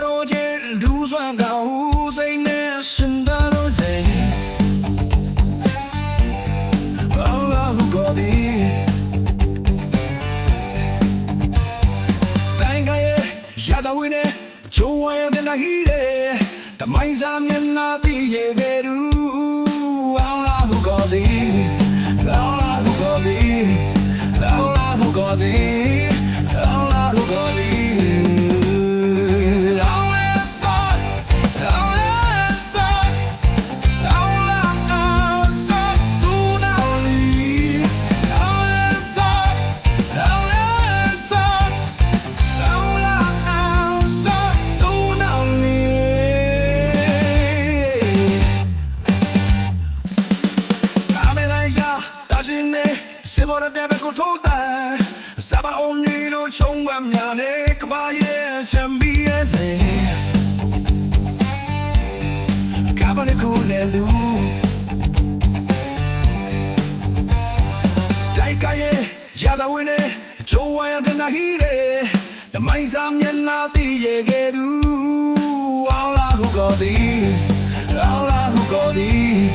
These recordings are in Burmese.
မြန်မာတို့ချင်းလူစွမ်းကောင်းဦးစိတ်နဲ့ရှင်တန်လို့စိတ်အော်လာဟုကိုဒီတိုင်းကရဲ့ရာဇဝင်းနဲ့ချိုးဝဲတဲ့နာဟီတဲ့တမိုင်းစားမျက်နှာပြီးရဲ့ပဲရူအော်လာဟုကိုဒီအော်လာဟုကိုဒီအော်လာဟုကိုဒီ Saba omnino chongwa mnyane kabaye chambiye se Kabane kulelu Daikaye yaza wine Jowa ya tena hire Na maiza mnyena tiye gedu Aula hugodi Aula hugodi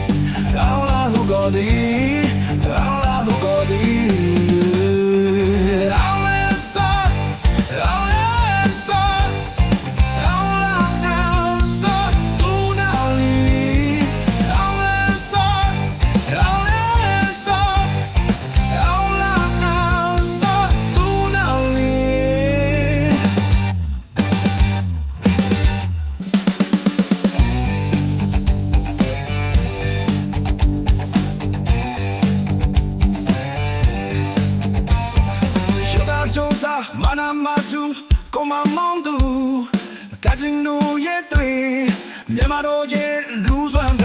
Aula hugodi Aula Mana matu, koma mondu တချင်လူရဲ့တွေမြန်မာတို့ရဲ့လူစွမ်းကောင်းစိတ်နဲ့ရှင်တော်စေ